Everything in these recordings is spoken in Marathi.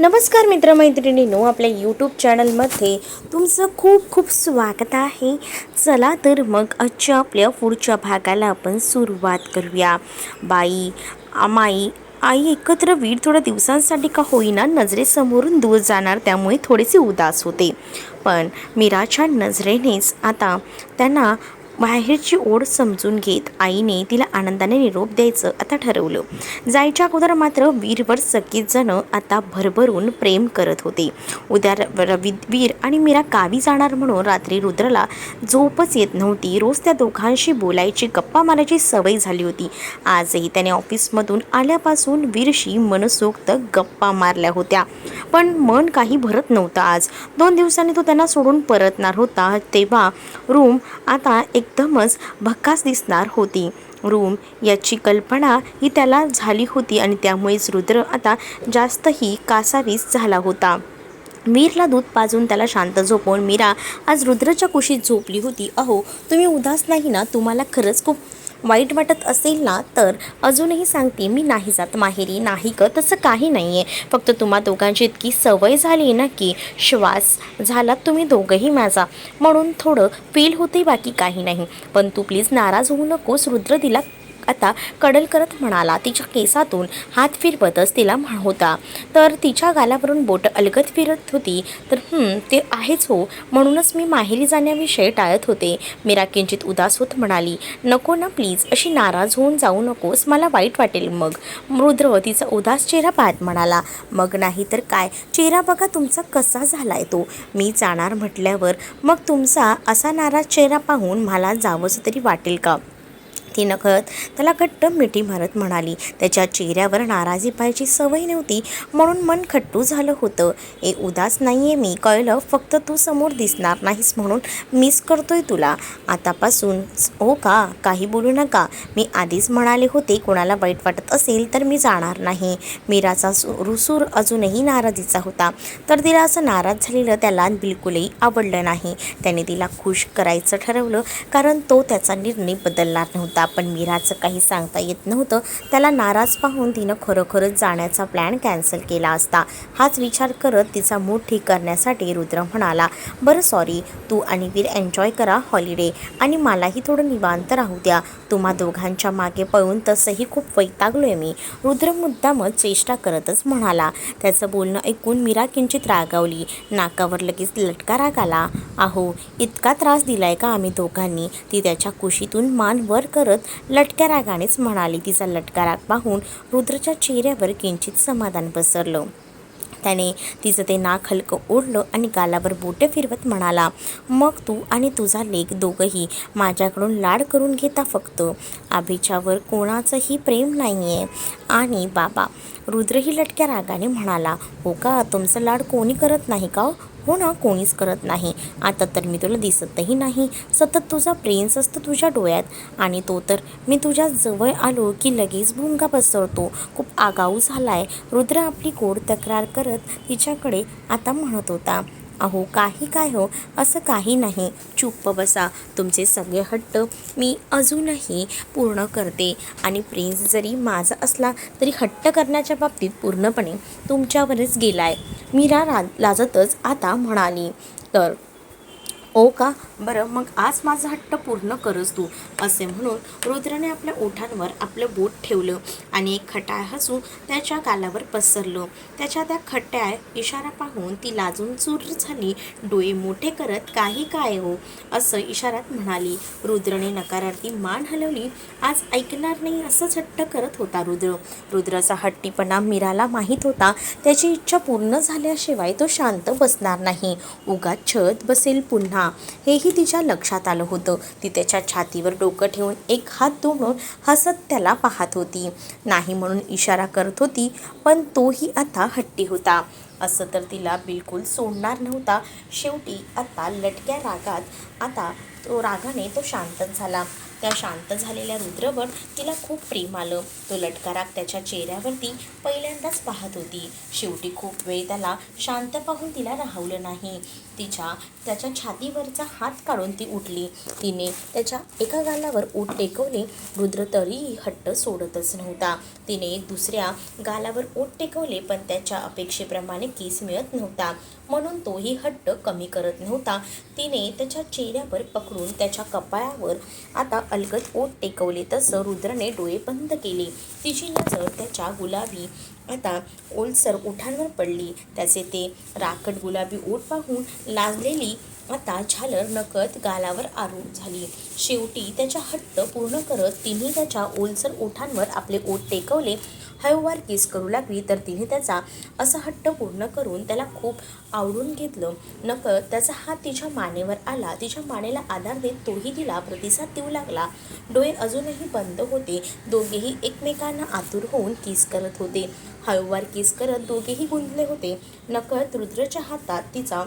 नमस्कार मित्रमैत्रिणींनो आपल्या यूट्यूब चॅनलमध्ये तुमचं खूप खूप स्वागत आहे. चला तर मग आजच्या आपल्या पुढच्या भागाला आपण सुरुवात करूया. बाई आमाई आई एकत्र वीर थोड्या दिवसांसाठी का होईना नजरेसमोरून दूर जाणार त्यामुळे थोडेसे उदास होते. पण मीराच्या नजरेनेच आता त्यांना बाहेरची ओढ समजून घेत आईने तिला आनंदाने निरोप द्यायचं आता ठरवलं. जायच्या अगोदर मात्र वीरवर सगळीजणं आता भरभरून प्रेम करत होते. उद्या र- वीर आणि मीरा गावी जाणार म्हणून रात्री रुद्रला झोपच येत नव्हती. रोज त्या दोघांशी बोलायची गप्पा मारायची सवय झाली होती. आजही त्याने ऑफिसमधून आल्यापासून वीरशी मनसोक्त गप्पा मारल्या होत्या. पण मन काही भरत नव्हतं आज. दोन दिवसांनी तो त्यांना सोडून परतणार होता. तेव्हा रूम आता एक एकदमच भक्कास दिसणार होती. रूम याची कल्पना ही त्याला झाली होती आणि त्यामुळेच रुद्र आता जास्तही कासावीस झाला होता. मीरला दूध पाजून त्याला शांत झोपवून मीरा आज रुद्रच्या कुशीत झोपली होती. अहो तुम्ही उदास नाही ना? तुम्हाला खरंच खूप वाईट वाटत असेल ना तर अजूनही सांगते मी नाही जात माहेरी नाही ग तसं काही नाही आहे फक्त तुम्हा दोघांची इतकी सवय झाली ना की श्वास झालात तुम्ही दोघंही माझा. म्हणून थोडं फील होते बाकी काही नाही. पण तू प्लीज नाराज होऊ नकोस रुद्र आता कडल करत म्हणाला तिच्या केसातून हात फिरवतच तिला म्हण होता. तर तिच्या गालावरून बोट अलगत फिरत होती. तर ते आहेच हो. म्हणूनच मी माहेरी जाण्याविषयी टाळत होते. मीरा किंचित उदास होत म्हणाली नको ना प्लीज अशी नाराज होऊन जाऊ नकोस. मला वाईट वाटेल मग. रुद्र तिचा उदास चेहरा पाहत म्हणाला मग नाही तर काय? चेहरा बघा तुमचा कसा झालाय तो. मी जाणार म्हटल्यावर मग तुमचा असा नाराज चेहरा पाहून मला जावंसं तरी वाटेल का? ती नकळत त्याला घट्ट मिठी मारत म्हणाली. त्याच्या चेहऱ्यावर नाराजी पाहायची सवय नव्हती म्हणून मन खट्टू झालं होतं. ए उदास नाहीये मी कळलं? फक्त तू समोर दिसणार नाहीस म्हणून मिस करतोय तुला. आतापासून हो का? काही बोलू नका. मी आधीच म्हणाले होते कोणाला वाईट वाटत असेल तर मी जाणार नाही. मीराचा सु- रुसूर अजूनही नाराजीचा होता. तर तिला असं नाराज झालेलं त्याला बिलकुलही आवडलं नाही. त्याने तिला खुश करायचं ठरवलं कारण तो त्याचा निर्णय बदलणार नव्हता. पण मीराचं काही सांगता येत नव्हतं. त्याला नाराज पाहून तिनं खरोखरच जाण्याचा प्लॅन कॅन्सल केला असता. हाच विचार करत तिचा मूड ठीक करण्यासाठी रुद्र म्हणाला बरं सॉरी तू आणि वीर एन्जॉय करा हॉलिडे आणि मलाही थोडं निवांत राहू द्या. तुम्हा दोघांच्या मागे पळून तसंही खूप वैतागलोय मी. रुद्र मुद्दामच चेष्टा करतच म्हणाला. त्याचं बोलणं ऐकून मीरा किंचित रागावली. नाकावर लगेच लटका राग आला. अहो इतका त्रास दिलाय का आम्ही दोघांनी? ती त्याच्या कुशीतून मान वर करत लटक्या रागानेच म्हणाली. तिचा लटका राग पाहून रुद्रच्या चेहऱ्यावर किंचित समाधान पसरलं. त्याने तिचं ते नाक हलकं ओढलं आणि गालावर बोटे फिरवत म्हणाला मग तू आणि तुझा लेख दोघंही माझ्याकडून लाड करून घेता फक्त. आभीच्यावर कोणाचंही प्रेम नाही आहे आणि बाबा रुद्रही लटक्या रागाने म्हणाला हो का? तुमचं लाड कोणी करत नाही का? हो ना कोणीच करत नाही. आता तर मी तुला दिसतही नाही. सतत तुझा प्रेन्स असतो तुझ्या डोळ्यात. आणि तो तर मी तुझ्या जवळ आलो की लगेच भुंगा पसरतो. खूप आगाऊ झालाय. रुद्र आपली गोड तक्रार करत तिच्याकडे आता म्हणत होता अहो काही काय हो? असं काही नाही. चुप्प बसा. तुमचे सगळे हट्ट मी अजूनही पूर्ण करते. आणि प्रिन्स जरी माझा असला तरी हट्ट करण्याच्या बाबतीत पूर्णपणे तुमच्यावरच गेला आहे मीरा रा लाजतच आता म्हणाली. तर ओ का? बरं मग आज माझा हट्ट पूर्ण करस तू असे म्हणून रुद्रने आपल्या ओठांवर आपलं बोट ठेवलं आणि एक खटाळ हसू त्याच्या गालावर पसरलं. त्याच्या त्या खट्याळ इशारा पाहून ती लाजून चूर झाली. डोळे मोठे करत काही काय हो? असं इशारात म्हणाली. रुद्रने नकारार्थी मान हलवली. आज ऐकणार नाही असंच हट्ट करत होता रुद्र. रुद्राचा हट्टीपणा मीराला माहीत होता. त्याची इच्छा पूर्ण झाल्याशिवाय तो शांत बसणार नाही. उगाच छत बसेल पुन्हा. हेही तिच्या लक्षात आलं होतं. ती त्याच्या छातीवर डोकं ठेवून एक हात दोडून हसत त्याला पाहत होती. नाही म्हणून इशारा करत होती पण तोही आता हट्टी होता. असं तर तिला बिलकुल सोडणार नव्हता. शेवटी आता लटक्या रागात आता तो रागाने तो शांतच झाला. त्या शांत झालेल्या रुद्रवर तिला खूप प्रेम आलं. तो लटकाराक त्याच्या चेहऱ्यावरती पहिल्यांदाच पाहत होती. शेवटी खूप वेळ त्याला शांत पाहून तिला राहवलं नाही. तिच्या त्याच्या छातीवरचा हात काढून ती उठली. तिने त्याच्या एका गालावर ओठ टेकवले. रुद्र तरीही हट्ट सोडतच नव्हता. तिने दुसऱ्या गालावर ओठ टेकवले पण त्याच्या अपेक्षेप्रमाणे केस मिळत नव्हता. म्हणून तोही हट्ट कमी करत नव्हता. तिने त्याच्या चेहऱ्यावर पकडून त्याच्या कपाळावर आता अलगद ओठ टेकवले तसं रुद्रने डोळे बंद केले. तिची नजर त्याच्या गुलाबी आता ओलसर ओठांवर पडली. त्याचे ते राकट गुलाबी ओठ पाहून लाजलेली आता झालर नकत गालावर आरूढ झाली. शेवटी त्याचा हट्ट पूर्ण करत तिने त्याच्या ओलसर ओठांवर आपले ओठ टेकवले. हळूवार किस करू लागली तर तिने त्याचा असा हट्ट पूर्ण करून त्याला खूप आवडून घेतलं. नकळत त्याचा हात तिच्या मानेवर आला. तिच्या मानेला आधार देत तोही तिला प्रतिसाद देऊ लागला. डोळे अजूनही बंद होते. दोघेही एकमेकांना आतुर होऊन किस करत होते. हळूवार किस करत दोघेही गुंतले होते. नकळत रुद्रच्या हातात तिचा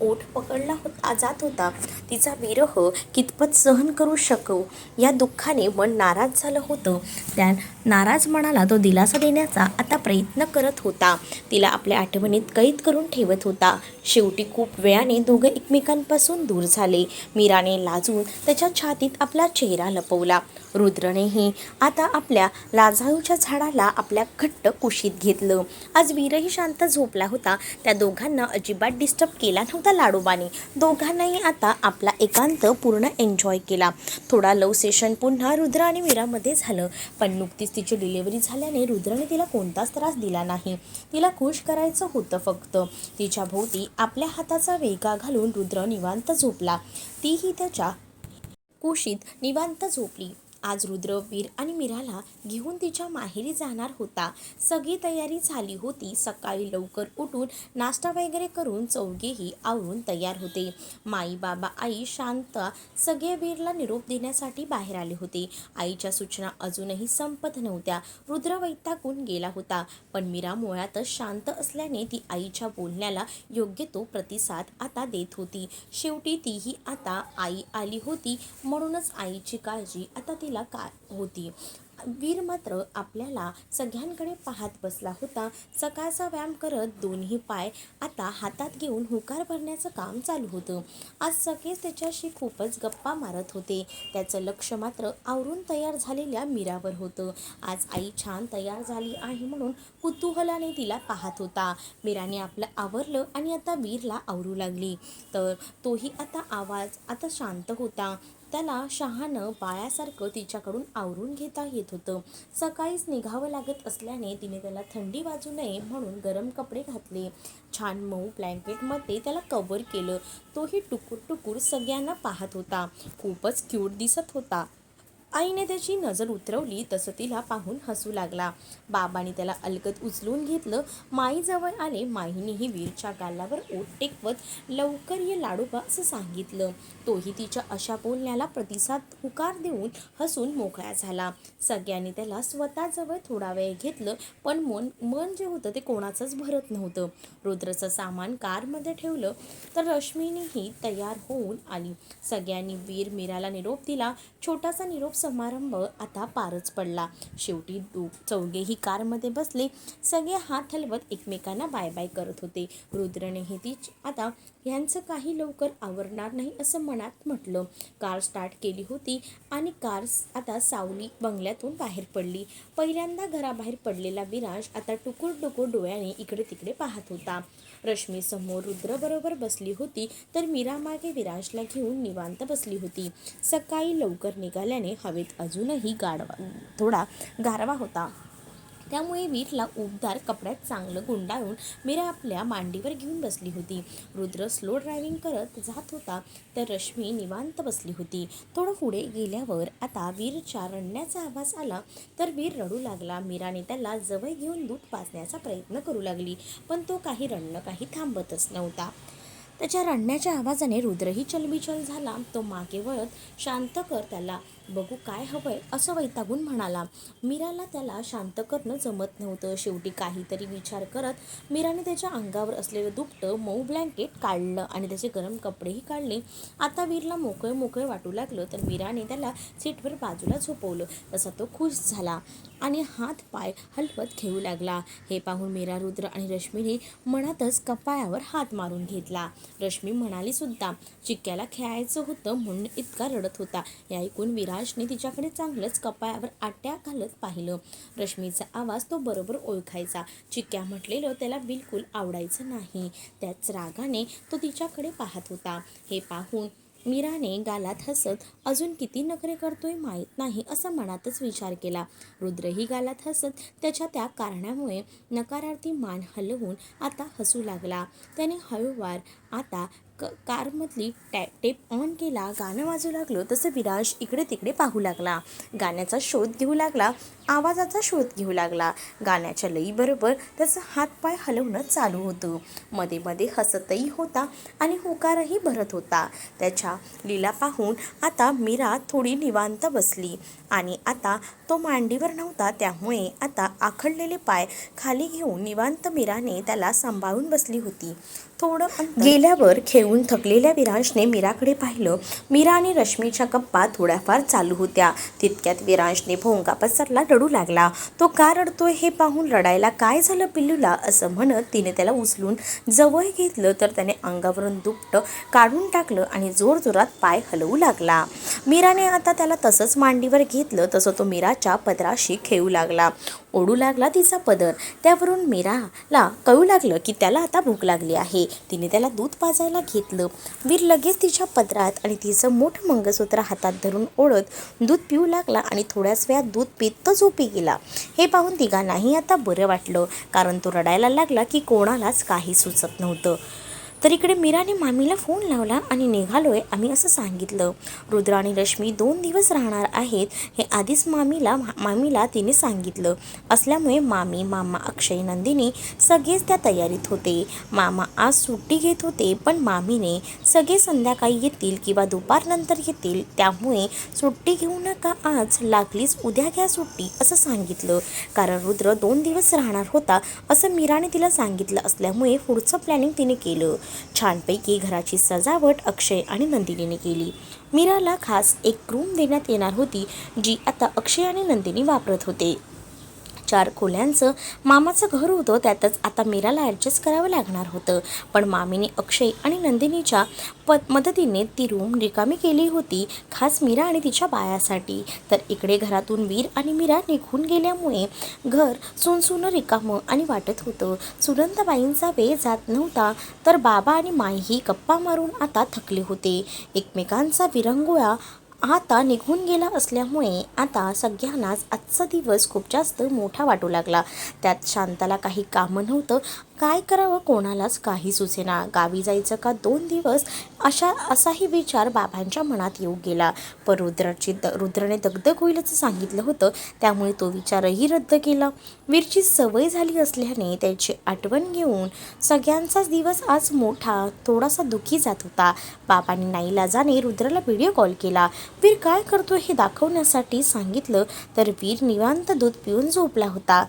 ओठ पकडला होता जात होता. तिचा विरह कितपत सहन करू शकू? या दुःखाने मन नाराज झालं होतं. त्या नाराज मनाला तो दिलासा देण्याचा आता प्रयत्न करत होता. तिला आपल्या आठवणीत कैद करून ठेवत होता. शेवटी खूप वेळाने दोघं एकमेकांपासून दूर झाले. मीराने लाजून त्याच्या छातीत आपला चेहरा लपवला. रुद्रनेही आता आपल्या लाजाळूच्या झाडाला आपल्या घट्ट कुशीत घेतलं. आज वीरही शांत झोपला होता. त्या दोघांना अजिबात डिस्टर्ब केला नव्हता लाडोबाने. दोघांनाही आता आपला एकांत पूर्ण एन्जॉय केला. थोडा लव सेशन पुन्हा रुद्र आणि मीरामध्ये झालं. पण नुकतीच तिची डिलिव्हरी झाल्याने रुद्रने तिला कोणताच त्रास दिला नाही. तिला खुश करायचं होतं फक्त. तिच्या भोवती आपल्या हाताचा वेगा घालून रुद्र निवांत झोपला. तीही त्याच्या कुशीत निवांत झोपली. आज रुद्र वीर आणि मीराला घेऊन तिच्या माहेरी जाणार होता. सगळी तयारी झाली होती. सकाळी लवकर उठून नाश्ता वगैरे करून चौघेही आवरून तयार होते. माई बाबा आई शांत सगळे वीरला निरोप देण्यासाठी बाहेर आले होते. आईच्या सूचना अजूनही संपत नव्हत्या. रुद्र वैतागून गेला होता. पण मीरा मुळातच शांत असल्याने ती आईच्या बोलण्याला योग्य तो प्रतिसाद आता देत होती. शेवटी तीही आता आई आली होती म्हणूनच आईची काळजी आता तिला का होती? वीर मात्र आपल्याला सगळ्यांकडे पाहत बसला होता. सकाळचा व्यायाम करत दोन्ही पाय आता हातात घेऊन हुकार भरण्याचं काम चालू होतं. आज सगळेच त्याच्याशी खूपच गप्पा मारत होते. त्याचं लक्ष मात्र आवरून तयार झालेल्या मीरावर होतं. आज आई छान तयार झाली आहे म्हणून कुतूहलाने तिला पाहत होता. मीराने आपलं आवरलं आणि आता वीरला आवरू लागली. तर तोही आता आवाज आता शांत होता. त्याला शहानं बाळासारखं तिच्याकडून आवरून घेता येत होतं. सकाळीच निघावं लागत असल्याने तिने त्याला थंडी वाजू नये म्हणून गरम कपडे घातले. छान मऊ ब्लँकेटमध्ये त्याला कव्हर केलं. तोही टुकूर टुकूर सगळ्यांना पाहत होता. खूपच क्यूट दिसत होता. आईने त्याची नजर उतरवली तसं तिला पाहून हसू लागला. बाबाने त्याला अलगद उचलून घेतलं. माईजवळ आले. माईनेही वीरच्या गालावर ओट टेकवत लवकर ये लाडूबा असं सांगितलं. तोही तिच्या अशा बोलण्याला प्रतिसाद हुकार देऊन हसून मोकळा झाला. सगळ्यांनी त्याला स्वतःजवळ थोडा वेळ घेतलं पण मन मन जे होतं ते कोणाचंच भरत नव्हतं. रुद्रचं सामान कारमध्ये ठेवलं तर रश्मीनेही तयार होऊन आली. सगळ्यांनी वीर मीराला निरोप दिला. छोटासा निरोप समारंभ आता पारच पडला. शेवटी दो चौघेही कारमध्ये बसले. सगळे हात हलवत एकमेकांना बाय बाय करत होते. रुद्रनेही ती आता ह्यांचं काही लवकर आवरणार नाही असं मनात म्हटलं. कार स्टार्ट केली होती आणि कार आता सावली बंगल्यातून बाहेर पडली. पहिल्यांदा घराबाहेर पडलेला विराज आता टुकूर टुकूर डोळ्याने इकडे तिकडे पाहत होता. रश्मी समोर रुद्रबरोबर बसली होती तर मीरा मागे विराजला घेऊन निवांत बसली होती. सकाळी लवकर निघाल्याने हवेत अजूनही गाडवा थोडा गारवा होता. त्यामुळे वीरला उबदार कपड्यात चांगलं गुंडाळून मीरा आपल्या मांडीवर घेऊन बसली होती. रुद्र स्लो ड्रायव्हिंग करत जात होता तर रश्मी निवांत बसली होती. थोडं पुढे गेल्यावर आता वीरच्या रडण्याचा आवाज आला तर वीर रडू लागला. मीराने त्याला जवळ घेऊन दूध पाजण्याचा प्रयत्न करू लागली पण तो काही रडणं काही थांबतच नव्हता. त्याच्या रडण्याच्या आवाजाने रुद्रही चलबिचल झाला. तो मागे वळत शांत कर त्याला बघू काय हवंय असं वैतागून म्हणाला. मीराला त्याला शांत करणं जमत नव्हतं. शेवटी काहीतरी विचार करत मीराने त्याच्या अंगावर असलेलं दुपटं मऊ ब्लँकेट काढलं आणि त्याचे गरम कपडेही काढले. आता वीरला मोकळे मोकळे वाटू लागलं तर मीराने त्याला सीटवर बाजूला झोपवलं. तसा तो खुश झाला. आणि हात पाय हलवत घेऊ लागला. हे पाहून मीरा रुद्र आणि रश्मीने मनातच कपाळावर हात मारून घेतला. रश्मी म्हणाली सुद्धा चिक्क्याला खेळायचं होतं म्हणून इतका रडत होता या ऐकून विराजने तिच्याकडे चांगलंच कपाळावर आट्या घालत पाहिलं. रश्मीचा आवाज तो बरोबर ओळखायचा. चिक्क्या म्हटलेलं त्याला बिलकुल आवडायचं नाही. त्याच रागाने तो तिच्याकडे पाहत होता. हे पाहून मीराने गालात हसत अजून किती नखरे करतोय माहीत नाही असं मनातच विचार केला. रुद्रही गालात हसत त्याच्या त्या कारणामुळे नकारार्थी मान हलवून आता हसू लागला. त्याने हळूवार आता क कारमधली टॅ टेप ऑन केला गाणं वाजू लागलं तसं विराज इकडे तिकडे पाहू लागला. गाण्याचा शोध घेऊ लागला आवाजाचा शोध घेऊ लागला. गाण्याच्या लईबरोबर त्याचं हातपाय हलवणं चालू होतं. मध्ये मध्ये हसतही होता आणि होकारही भरत होता. त्याच्या लीला पाहून आता मीरा थोडी निवांत बसली. आणि आता तो मांडीवर नव्हता त्यामुळे आता आखडलेले पाय खाली घेऊन निवांत मीराने त्याला सांभाळून बसली होती. थोडं गेल्यावर खेळून थकलेल्या विरांशने मीराकडे पाहिलं. मीरा आणि रश्मीच्या गप्पा थोड्याफार चालू होत्या. तितक्यात विरांशने भोंगा पसरला रडू लागला. तो का रडतोय हे पाहून रडायला काय झालं पिल्लूला असं म्हणत तिने त्याला उचलून जवळ घेतलं. तर त्याने अंगावरून दुपटं काढून टाकलं आणि जोरजोरात पाय हलवू लागला. मीराने आता त्याला तसंच मांडीवर घेतलं. तसं तो मीराच्या पदराशी खेळू लागला. ओढू लागला तिचा पदर. त्यावरून मीराला कळू लागलं की त्याला आता भूक लागली आहे. तिने त्याला दूध पाजायला घेतलं. वीर लगेच तिच्या पदरात आणि तिचं मोठं मंगळसूत्र हातात धरून ओढत दूध पिऊ लागला आणि थोड्याच वेळात दूध पित तो झोपी गेला. हे पाहून तिघांनाही आता बरं वाटलं कारण तो रडायला लागला की कोणालाच काही सुचत नव्हतं. तर इकडे मीराने मामीला फोन लावला आणि निघालोय आम्ही असं सांगितलं. रुद्र आणि रश्मी दोन दिवस राहणार आहेत हे आधीच मामीला मामीला तिने सांगितलं. असल्यामुळे मामी मामा अक्षय नंदिनी सगळेच त्या तयारीत होते. मामा आज सुट्टी घेत होते पण मामीने सगळे संध्याकाळी येतील किंवा दुपारनंतर येतील त्यामुळे सुट्टी घेऊ नका आज लागलीच उद्या घ्या सुट्टी असं सांगितलं. कारण रुद्र दोन दिवस राहणार होता असं मीराने तिला सांगितलं असल्यामुळे पुढचं प्लॅनिंग तिने केलं. छानपैकी घराची सजावट अक्षय आणि नंदिनीने केली. मीराला खास एक रूम देण्यात येणार होती जी आता अक्षय आणि नंदिनी वापरत होते. चार खोल्यांचं मामाचं घर होतं त्यातच आता मीराला ॲडजस्ट करावं लागणार होतं. पण मामीने अक्षय आणि नंदिनीच्या प मदतीने ती रूम रिकामी केली होती खास मीरा आणि तिच्या बायासाठी तर इकडे घरातून वीर आणि मीरा निघून गेल्यामुळे घर सुनसुनं रिकामं आणि वाटत होतं. सुनंदाबाईंचा वेळ जात नव्हता तर बाबा आणि माईही गप्पा मारून आता थकले होते. एकमेकांचा विरंगुळा आता निघून गेला असल्यामुळे आता सगळ्यांनाच आजचा दिवस खूप जास्त मोठा वाटू लागला. त्यात शांताला काही कामं नव्हतं. काय करावं कोणालाच काही सुचेना. गावी जायचं का दोन दिवस? अशा असाही विचार बाबांच्या मनात येऊ गेला. पण रुद्राची द रुद्रने दगदग होईल असं सांगितलं होतं. त्यामुळे तो विचारही रद्द केला. वीरची सवय झाली असल्याने त्याची आठवण घेऊन सगळ्यांचाच दिवस आज मोठा थोडासा दुःखी जात होता. बाबांनी नाईलाजाने रुद्राला व्हिडिओ कॉल केला. वीर काय करतो हे दाखवण्यासाठी सांगितलं तर वीर निवांत दूध पिऊन झोपला होता.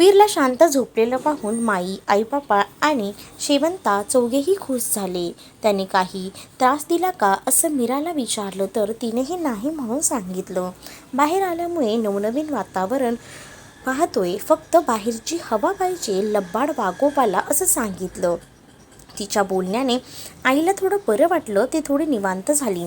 वीरला शांत झोपलेलं पाहून माई आईबापा आणि शेवंता चौघेही खुश झाले. त्याने काही त्रास दिला का असं मीराला विचारलं तर तिनेही नाही म्हणून सांगितलं. बाहेर आल्यामुळे नवनवीन वातावरण पाहतोय. फक्त बाहेरची हवा पाहिजे लब्बाड वागोबाला असं सांगितलं. तिच्या बोलण्याने आईला थोडं बरं वाटलं ते थोडी निवांत झाली.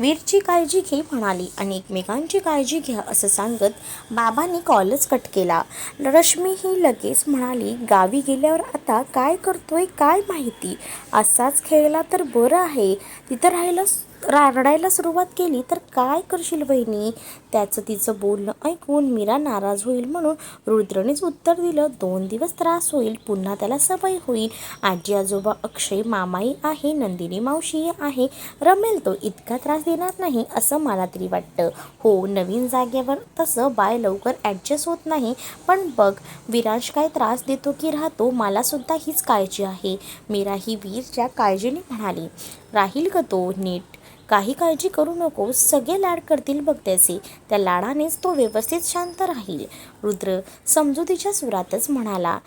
वीरची काळजी घे म्हणाली. आणि एकमेकांची काळजी घ्या असं सांगत बाबांनी कॉलच कट केला. रश्मी ही लगेच म्हणाली गावी गेल्यावर आता काय करतोय काय माहिती? असाच खेळला तर बरं आहे. तिथं राहायला रडायला सुरुवात केली तर काय करशील बहिणी? त्याचं तिचं बोलणं ऐकून मीरा नाराज होईल म्हणून रुद्रनेच उत्तर दिलं. दोन दिवस त्रास होईल पुन्हा त्याला सवय होईल. आजी आजोबा अक्षय मामाई आहे नंदिनी मावशी आहे. रमेल तो इतका त्रास देणार नाही असं मला तरी वाटतं. हो नवीन जागेवर तसं बाय लवकर ॲडजस्ट होत नाही. पण बघ विरांश काय त्रास देतो की राहतो मलासुद्धा हीच काळजी आहे. मीरा ही वीरच्या काळजीने म्हणाली. राहील का तो नीट. काही काळजी करू नको सगळे लाड करतील बघ त्याचे त्या लाडानेच तो व्यवस्थित शांत राहील. रुद्र समजुतीच्या सुरातच म्हणाला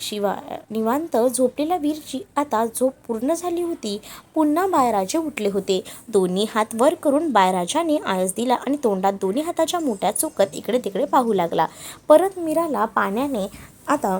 शिवा निवांत झोपलेल्या वीरची आता झोप पूर्ण झाली होती. पुन्हा बायराजे उठले होते. दोन्ही हात वर करून बायराजाने आळस दिला आणि तोंडात दोन्ही हाताच्या मोठ्या चुकत इकडे तिकडे पाहू लागला. परत मीराला पाण्याने आता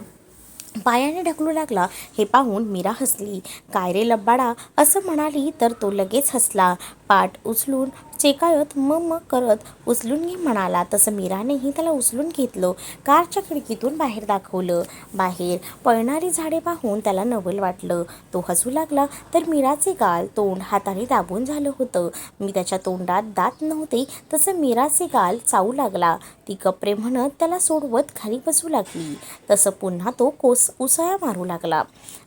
पायाने ढकलू लागला. हे पाहून मीरा हसली. काय रे लब्बाडा? असं म्हणाली तर तो लगेच हसला. पाठ उचलून चेकाळत मग मग करत उचलून घे म्हणाला. तसं मीरानेही त्याला उचलून घेतलं. कारच्या खिडकीतून बाहेर दाखवलं. बाहेर पळणारी झाडे पाहून त्याला नवल वाटलं. तो हसू लागला. तर मीराचे गाल तोंड हाताने दाबून झालं होतं. मी त्याच्या तोंडात दात नव्हते तसं मीराचे गाल चावू लागला. ती कपरे म्हणत त्याला सोडवत खाली बसू लागली. तसं पुन्हा तो कोस उसळ्या मारू लागला.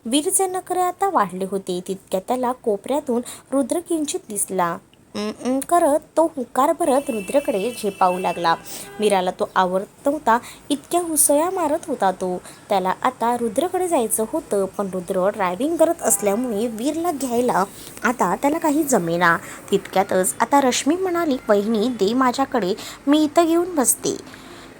वीरचे नखरे आता वाढले होते. तितक्या त्याला कोपऱ्यातून रुद्र किंचित दिसला. करत तो हुकार भरत रुद्रकडे झेपावू लागला. मीराला तो आवडत नव्हता इतक्या हुसया मारत होता तो. त्याला आता रुद्रकडे जायचं होतं पण रुद्र ड्रायव्हिंग करत असल्यामुळे वीरला घ्यायला आता त्याला काही जमेना. तितक्यातच आता रश्मी म्हणाली बहिणी दे माझ्याकडे मी इथं घेऊन बसते.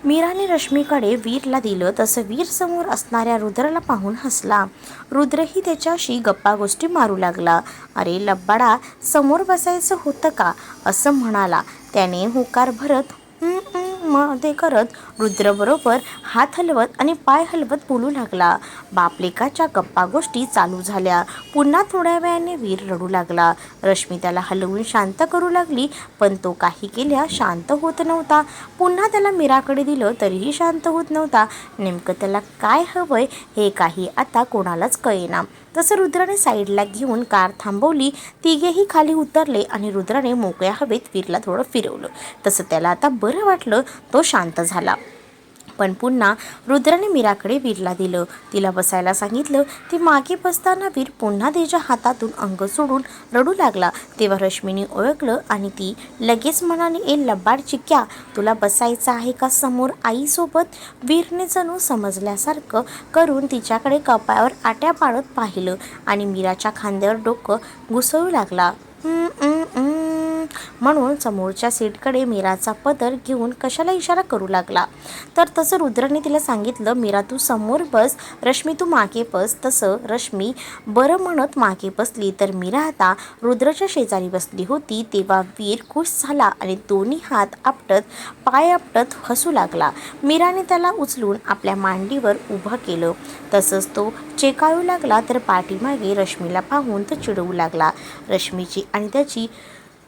मीराने रश्मीकडे वीरला दिलं तसं वीर समोर असणाऱ्या रुद्रला पाहून हसला. रुद्रही त्याच्याशी गप्पा गोष्टी मारू लागला. अरे लब्बाडा समोर बसायचं होतं का? असं म्हणाला. त्याने होकार भरत मध्ये करत रुद्रबरोबर हात हलवत आणि पाय हलवत बोलू लागला. बापलेकाच्या गप्पा गोष्टी चालू झाल्या. पुन्हा थोड्या वेळाने वीर रडू लागला. रश्मी त्याला हलवून शांत करू लागली पण तो काही केल्या शांत होत नव्हता. पुन्हा त्याला मीराकडे दिलं तरीही शांत होत नव्हता. नेमकं त्याला काय हवंय हे काही आता कोणालाच कळेना. तसं रुद्राने साईडला घेऊन कार थांबवली. तिघेही खाली उतरले आणि रुद्राने मोकळ्या हवेत वीरला थोडं फिरवलं. तसं त्याला आता बरं वाटलं तो शांत झाला. पण पुन्हा रुद्राने मीराकडे वीरला दिलं. तिला बसायला सांगितलं ती मागे बसताना वीर पुन्हा तिच्या हातातून अंग सोडून रडू लागला. तेव्हा रश्मीने ओळखलं आणि ती लगेच मनाने ए लब्बाड चिक्या तुला बसायचं आहे का समोर आईसोबत? वीरने जणू समजल्यासारखं करून तिच्याकडे कपाळावर आट्या पाडत पाहिलं आणि मीराच्या खांद्यावर डोकं घुसळू लागला. म्हणून समोरच्या सीटकडे मीराचा पदर घेऊन कशाला इशारा करू लागला? तर तसं रुद्रने तिला सांगितलं मीरा तू समोर बस. रश्मी तू मागे बस. तसं रश्मी बरं म्हणत मागे बसली. तर मीरा आता रुद्रच्या शेजारी बसली होती. तेव्हा वीर खुश झाला आणि दोन्ही हात आपटत पाय आपटत हसू लागला. मीराने त्याला उचलून आपल्या मांडीवर उभं केलं. तसंच तो चेकाळू लागला तर पाठीमागे रश्मीला पाहून तो चिडवू लागला. रश्मीची आणि त्याची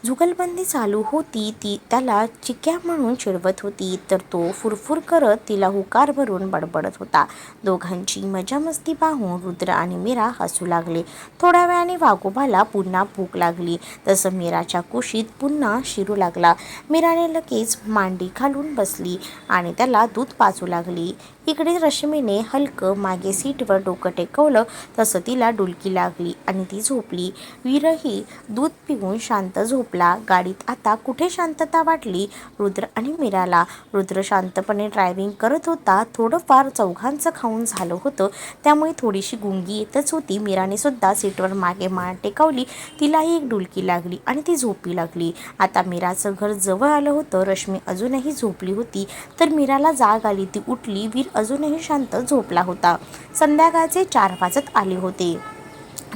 जुगलबंदी चालू होती ती त्याला चिक्या म्हणून चिडवत होती तर तो फुरफुर करत तिला हुकार भरून बडबडत होता. दोघांची मजामस्ती पाहून रुद्र आणि मीरा हसू लागले. थोड्या वेळाने वाघोबाला पुन्हा भूक लागली. तसं मीराच्या कुशीत पुन्हा शिरू लागला. मीराने लगेच मांडी घालून बसली आणि त्याला दूध पाचू लागली. इकडे रश्मीने हलकं मागे सीटवर डोकं टेकवलं तसं तिला डुलकी लागली आणि ती झोपली. वीरही दूध पिऊन शांत झोपला. गाडीत आता कुठे शांतता वाटली? रुद्र आणि मीराला. रुद्र शांतपणे ड्रायव्हिंग करत होता. थोडंफार चौघांचं खाऊन झालं होतं. त्यामुळे थोडीशी गुंगी येतच होती. मीराने सुद्धा सीटवर मागे मान टेकवली. तिलाही एक डुलकी लागली आणि ती झोपी लागली. आता मीराचं घर जवळ आलं होतं. रश्मी अजूनही झोपली होती. तर मीराला जाग आली. ती उठली. वीर अजूनही शांत झोपला होता. संध्याकाळचे चार वाजत आले होते.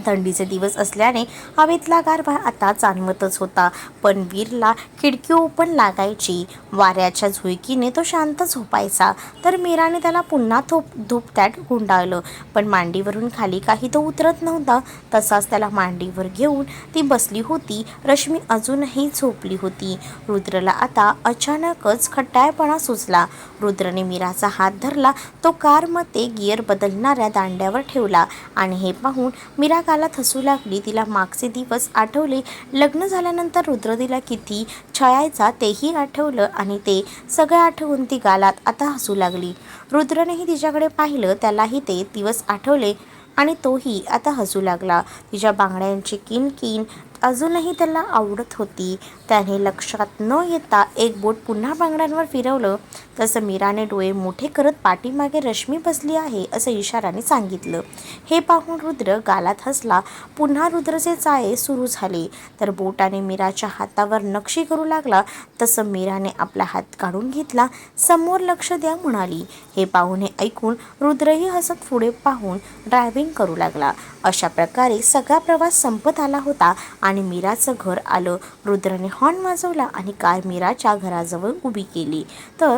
थंडीचे दिवस असल्याने हवेतला गारवा आता जाणवतच होता. पण वीरला खिडकी ओपन लागायची. वाऱ्याच्या झुळकीने तो शांत झोपायचा. तर मीराने त्याला पुन्हा थोप धुपत्यात गुंडाळलं. पण मांडीवरून खाली काही तो उतरत नव्हता. तसाच त्याला मांडीवर घेऊन ती बसली होती. रश्मी अजूनही झोपली होती. रुद्रला आता अचानकच खट्टाळपणा सुचला. रुद्रने मीराचा हात धरला. तो कारमध्ये गिअर बदलणाऱ्या दांड्यावर ठेवला. आणि हे पाहून मीरा गालात हसू लागली तिला मागचे दिवस आठवले. लग्न झाल्यानंतर रुद्रदीला किती छळायचा तेही आठवलं आणि ते सगळं आठवून ती गालात आता हसू लागली. रुद्रनेही तिच्याकडे पाहिलं त्यालाही ते दिवस आठवले आणि तोही आता हसू लागला. तिच्या बांगड्यांची किनकिन अजूनही त्याला आवडत होती. त्याने लक्षात न येता एक बोट पुन्हा बांगड्यांवर फिरवलं. तसं मीराने डोळे मोठे करत पाठीमागे रश्मी बसली आहे असं इशाराने सांगितलं. हे पाहून रुद्र गालात हसला. पुन्हा रुद्रचे चाळे सुरू झाले. तर बोटाने मीराच्या हातावर नक्षी करू लागला. तसं मीराने आपला हात काढून घेतला. समोर लक्ष द्या म्हणाली. हे पाहून हे ऐकून रुद्रही हसत पुढे पाहून ड्रायव्हिंग करू लागला. अशा प्रकारे सगळा प्रवास संपत आला होता आणि मीराचं घर आलं. रुद्रने हॉर्न वाजवला आणि कार मीराच्या घराजवळ उभी केली. तर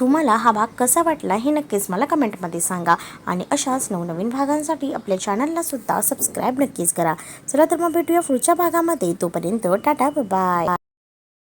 तुम्हाला हा भाग कसा वाटला हे नक्कीच मला कमेंटमध्ये सांगा आणि अशाच नवनवीन भागांसाठी आपल्या चॅनलला सुद्धा सबस्क्राईब नक्कीच करा. चला तर मग भेटूया पुढच्या भागामध्ये. तोपर्यंत टाटा बाय